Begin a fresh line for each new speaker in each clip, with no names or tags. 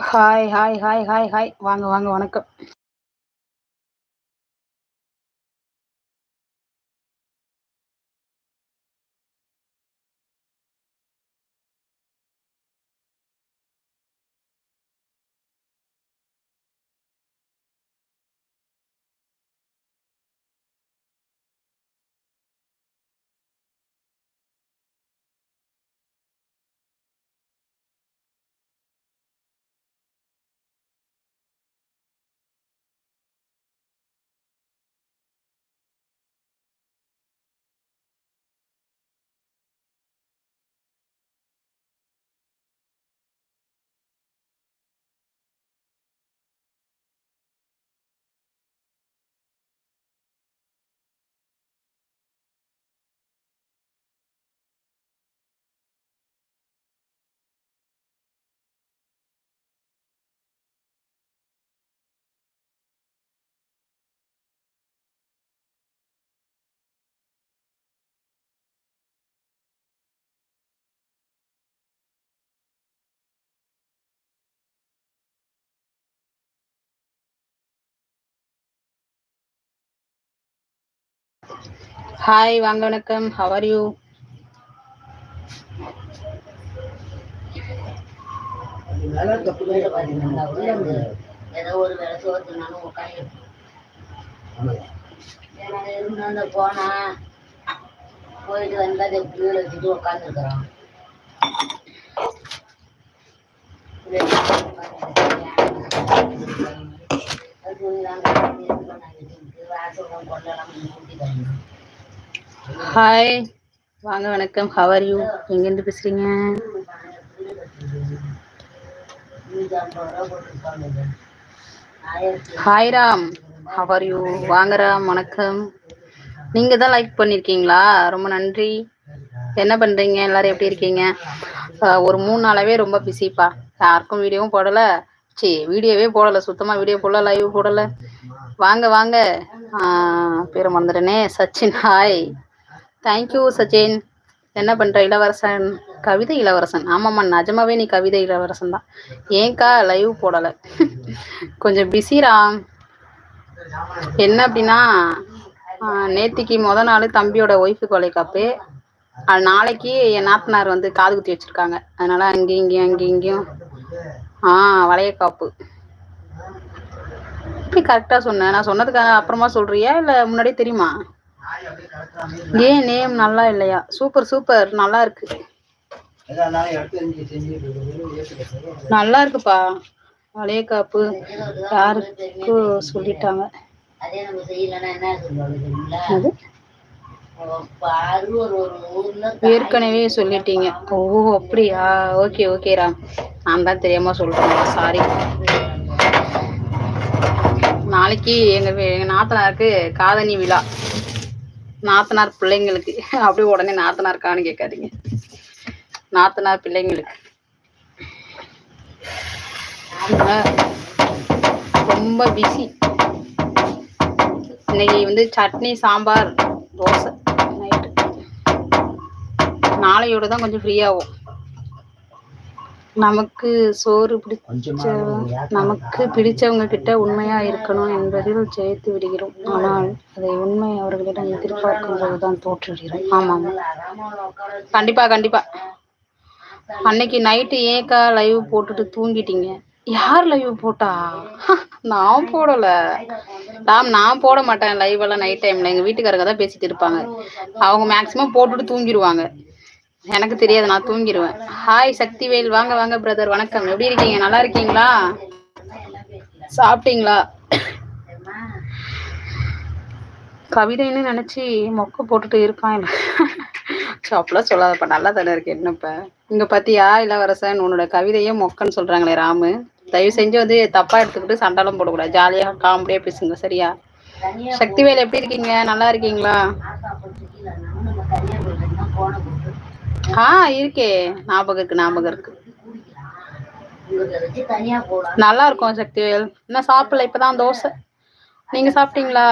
Hi hi hi hi hi வாங்க வாங்க வணக்கம். ஹாய் வாங்க வணக்கம். ஹவ் ஆர் யூ
ஏதோ ஒரு வேலை சோத்துனாலும் உட்காந்து போனா போயிட்டு வந்து அதை பிள்ளைகளை வச்சுட்டு உட்காந்துருக்குறோம்
ஹாய் வாங்க வணக்கம். ஹவ் ஆர் யூ எங்கேருந்து பேசுறீங்க? Hi Ram how are you வாங்க ராம் வணக்கம். நீங்க தான் லைக் பண்ணிருக்கீங்களா? ரொம்ப நன்றி. என்ன பண்றீங்க? எல்லாரும் எப்படி இருக்கீங்க? ஒரு மூணு நாளாவே ரொம்ப பிஸிப்பா யாருக்கும் வீடியோவும் போடல. சரி வீடியோவே போடல. சுத்தமா வீடியோ போடல லைவ் போடல. வாங்க வாங்க. ஆஹ் பேரை மறந்துட்டேனே. Sachin hi thank you Sachin என்ன பண்ற இளவரசன்? கவிதை இளவரசன். ஆமாம்மா நிஜமாவே நீ கவிதை இளவரசன் தான் ஏன்க்கா லைவ் போடலை? கொஞ்சம் பிஸிரா என்ன அப்படின்னா நேத்திக்கு முத நாள் தம்பியோட ஒய்ஃபு கொலை காப்பு. நாளைக்கு என் நாத்தனார் வந்து காது குத்தி வச்சிருக்காங்க. அதனால அங்கேயும் இங்கேயும் அங்கேயும் இங்கேயும். ஆ வளையக்காப்பு எப்படி கரெக்டாக சொன்னேன் நான் சொன்னதுக்கு அப்புறமா சொல்றியா இல்லை முன்னாடியே தெரியுமா? ஏன் நேம் நல்லா இல்லையா? சூப்பர் சூப்பர் நல்லா இருக்கு. நல்லா இருக்குப்பா. வளையக்காப்பு யாருக்கு சொல்லிட்டாங்க. ஏற்கனவே சொல்லிட்டீங்க. ஓ அப்படியா? Okay okay Ram. நான் தான் தெரியாம சொல்றேன். சாரி நாளைக்கு எங்க எங்க நாத்தனாருக்கு காதணி விழா. நாத்தனார் பிள்ளைங்களுக்கு. அப்படியே உடனே நாத்தனாருக்கான்னு கேட்காதீங்க. நாத்தனார் பிள்ளைங்களுக்கு. ரொம்ப பிஸி இன்னைக்கு வந்து சட்னி சாம்பார் தோசை நைட்டு. நாளையோட தான் கொஞ்சம் ஃப்ரீயாகும் நமக்கு சோறு பிடிச்ச நமக்கு பிடிச்சவங்க கிட்ட உண்மையா இருக்கணும் என்பதில் ஜெயித்து விடுகிறோம். ஆனால் அதை உண்மை அவர்களிடம் எதிர்பார்க்கும் போதுதான் தோற்று விடுகிறோம் ஆமாம். கண்டிப்பா கண்டிப்பா. அன்னைக்கு நைட்டு ஏக்கா லைவ் போட்டுட்டு தூங்கிட்டீங்க. யார் லைவ் போட்டா? நான் போடல. ராம் நான் போட மாட்டேன் லைவ் எல்லாம் நைட் டைம்ல எங்க வீட்டுக்காரங்க தான் பேசிட்டு இருப்பாங்க. அவங்க மேக்சிமம் போட்டுட்டு தூங்கிடுவாங்க. எனக்கு தெரியாது நான் தூங்கிடுவேன் ஹாய் சக்திவேல். வாங்க வாங்க பிரதர் வணக்கம். எப்படி இருக்கீங்க? நல்லா இருக்கீங்களா? சாப்பிட்டீங்களா? கவிதைன்னு நினைச்சு மொக்க போட்டுட்டு இருக்கான் ஸோ சோ, அப்படிலாம் சொல்லாதப்பா. நல்லா தானே இருக்கு. என்னப்ப இங்க பாத்தியா இளவரசன்? உன்னோட கவிதையே மொக்கன்னு சொல்றாங்களே ராமு. தயவு செஞ்சு வந்து தப்பா எடுத்துக்கிட்டு சண்டாலம் போடக்கூடாது. ஜாலியா காமெடியா பேசுங்க சரியா? சக்திவேல் எப்படி இருக்கீங்க? நல்லா இருக்கீங்களா
நம்ம தனியா போயிட்டோம்னா போன போட்டு
ஆ இருக்கே. ஞாபகம் இருக்கு ஞாபகம் இருக்கு.
தனியா
நல்லா இருக்கும் சக்திவேல் இன்னும் சாப்பிடல இப்பதான் தோசை. நீங்க சாப்பிட்டீங்களா?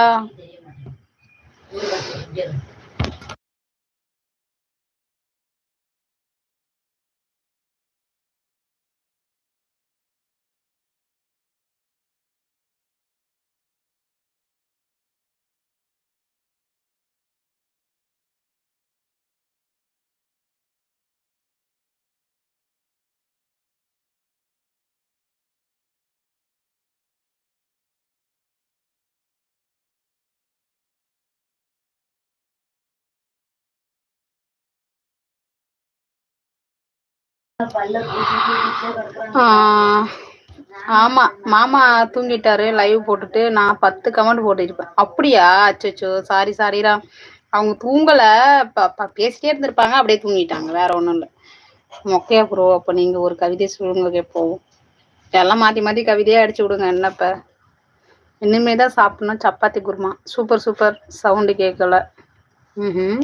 ஆமா மாமா தூங்கிட்டாரு. லைவ் போட்டுட்டு நான் பத்து கமெண்ட் போட்டிருப்பேன். அப்படியா? அச்சோ சாரி சாரிடா அவங்க தூங்கல. பேசிட்டே இருந்திருப்பாங்க. அப்படியே தூங்கிட்டாங்க. வேற ஒண்ணும் இல்ல. மொக்கையா ப்ரோ அப்ப நீங்க ஒரு கவிதை சொல்லுங்க கேட்போம் எல்லாம் மாத்தி மாத்தி கவிதையா அடிச்சு விடுங்க. என்னப்ப? இனிமே தான் சாப்பிடணும். Chapati kurma. Super super. Sound கேட்கல. ம்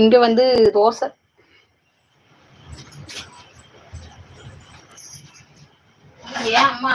இங்க வந்து தோசை. ஏன் அம்மா?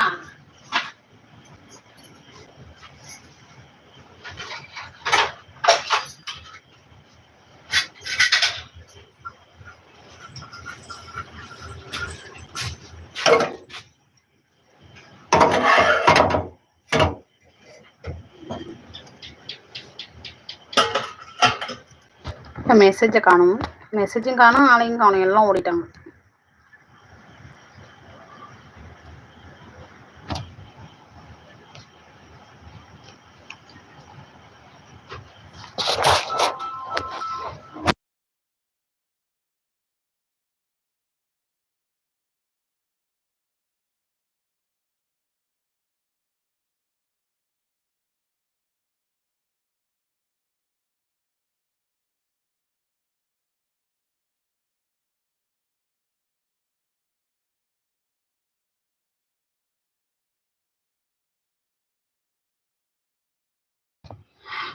மெசேஜை காணும். மெசேஜும் காணும் ஆளையும் காணும். எல்லாம் ஓடிட்டாங்க.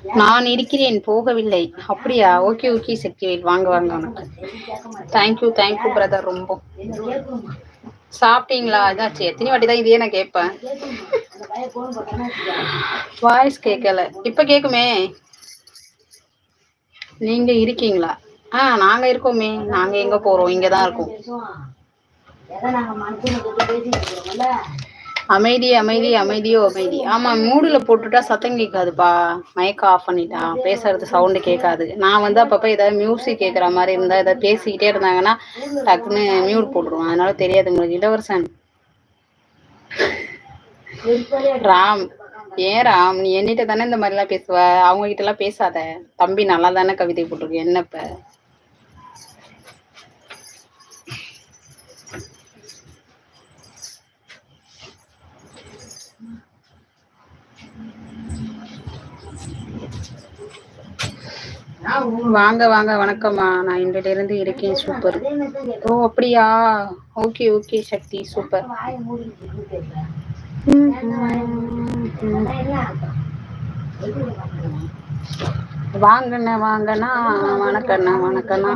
நான் இருக்கிறேன் போகவில்லை. அப்படியா? Okay okay Sakthivel. வாங்க வாங்க உனக்கு தேங்க்யூ தேங்க்யூ பிரதர் ரொம்ப. சாப்பிட்டீங்களா? அதாச்சு எத்தனை வாட்டி தான் இதையே நான் கேட்பேன். வாய்ஸ் கேட்கல. இப்ப கேக்குமே நீங்க இருக்கீங்களா? ஆ நாங்க இருக்கோமே. நாங்க எங்க போறோம்? இங்கதான் இருக்கோம். அமைதி அமைதி அமைதியோ அமைதி. ஆமா மூடுல போட்டுட்டா சத்தம் கேட்காதுப்பா. மயக்க ஆஃப் பண்ணிட்டான் பேசுறது சவுண்டு கேட்காது. நான் வந்து அப்பப்ப ஏதாவது மியூசிக் கேட்கற மாதிரி இருந்தா ஏதாவது பேசிக்கிட்டே இருந்தாங்கன்னா டக்குன்னு மியூட் போட்டுருவோம் அதனால தெரியாது உங்களுக்கு. இளவரசன். ராம். ஏன் ராம்? நீ என்கிட்ட தானே இந்த மாதிரி எல்லாம் பேசுவ? அவங்க கிட்ட எல்லாம் பேசாத. தம்பி நல்லா தானே கவிதை போட்டிருக்கு. என்ன இப்ப? வாங்க வாங்க வணக்கம்மா. நான் இன்றையில இருந்து இருக்கேன் சூப்பர் ஓ அப்படியா? ஓகே ஓகே சக்தி சூப்பர் வாங்கண்ணா வாங்கண்ணா. வணக்கண்ணா வணக்கண்ணா.